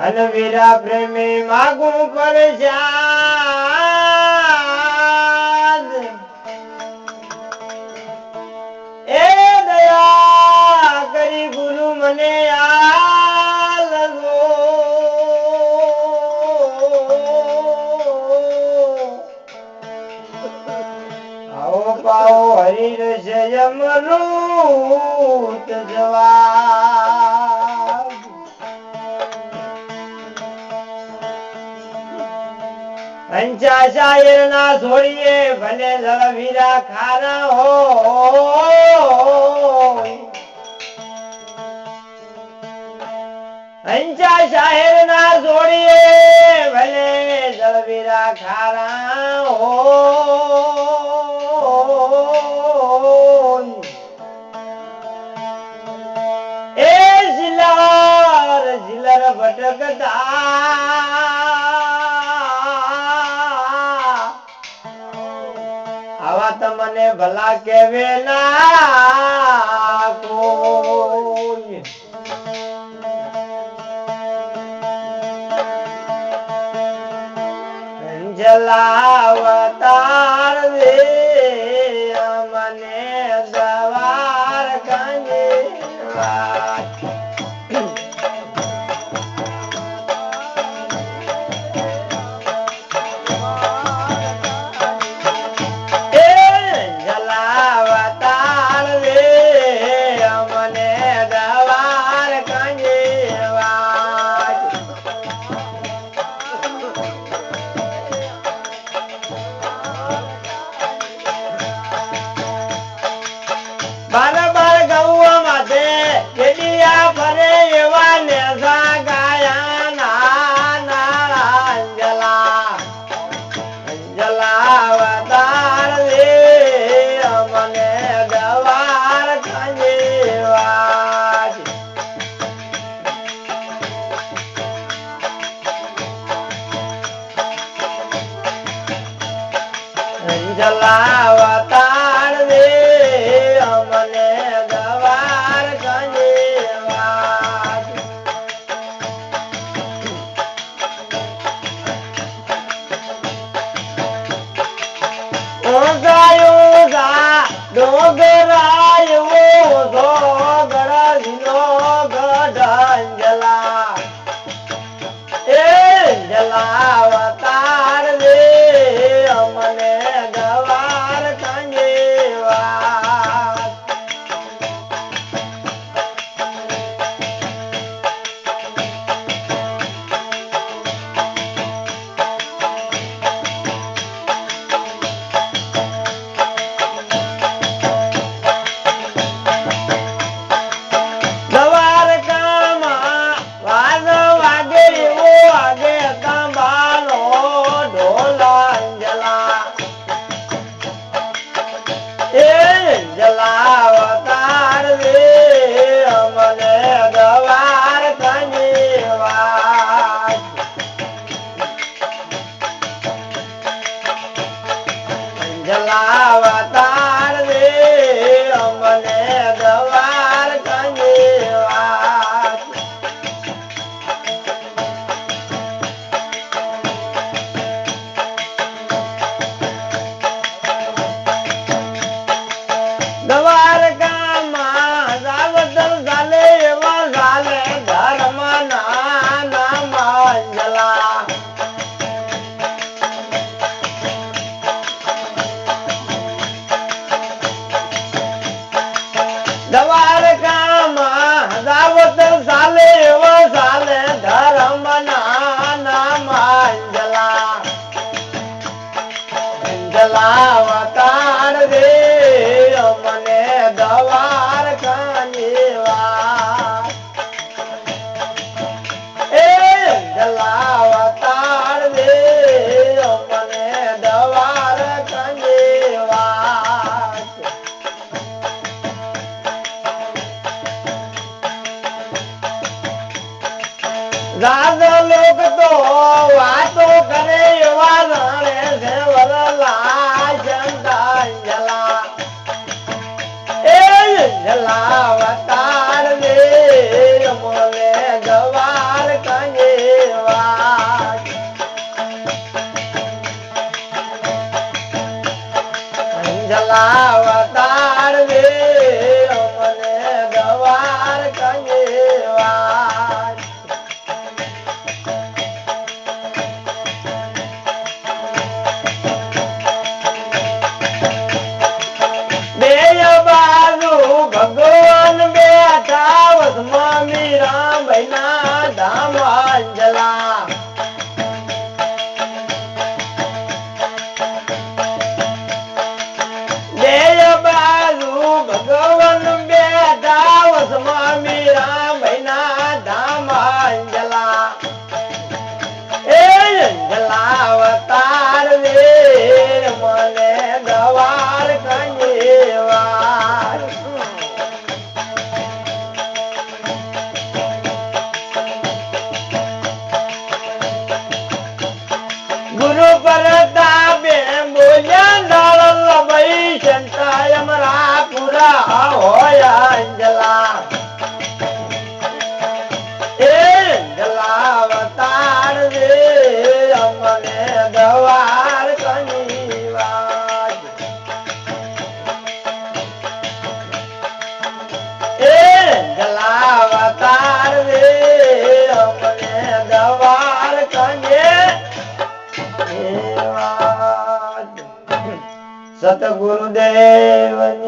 અને વીરા પ્રેમી માગું પરસાદ એ દયા કરી ગુરુ મને આલવો. આવો પાવો હરીર છે અમૃત જવાબ પંચા શાયર ના છોડીએ ભલે જળવીરા ખારા હો પંચા શાયર ના છોડીએ ભલે જળવીરા ખારા હો એ જિલ્લાર જિલ્લર ભટકતા ભલા કેવે ના કોઈ જલાવતાર बाल बाळ गौ मध्ये गेली या बरे येवा नेसा गाया नाळांजला अंजला अवतार दे દ્વારકામાં દાવતર ચાલે એવો ચાલે ધર્મના નામ અંજલા અંજલા વતાર રે. ગૌરવ પરતા બે બોલ્યા ડાળ લબઈ સંતાય મરા પૂરા હોય santa Satagurudeva.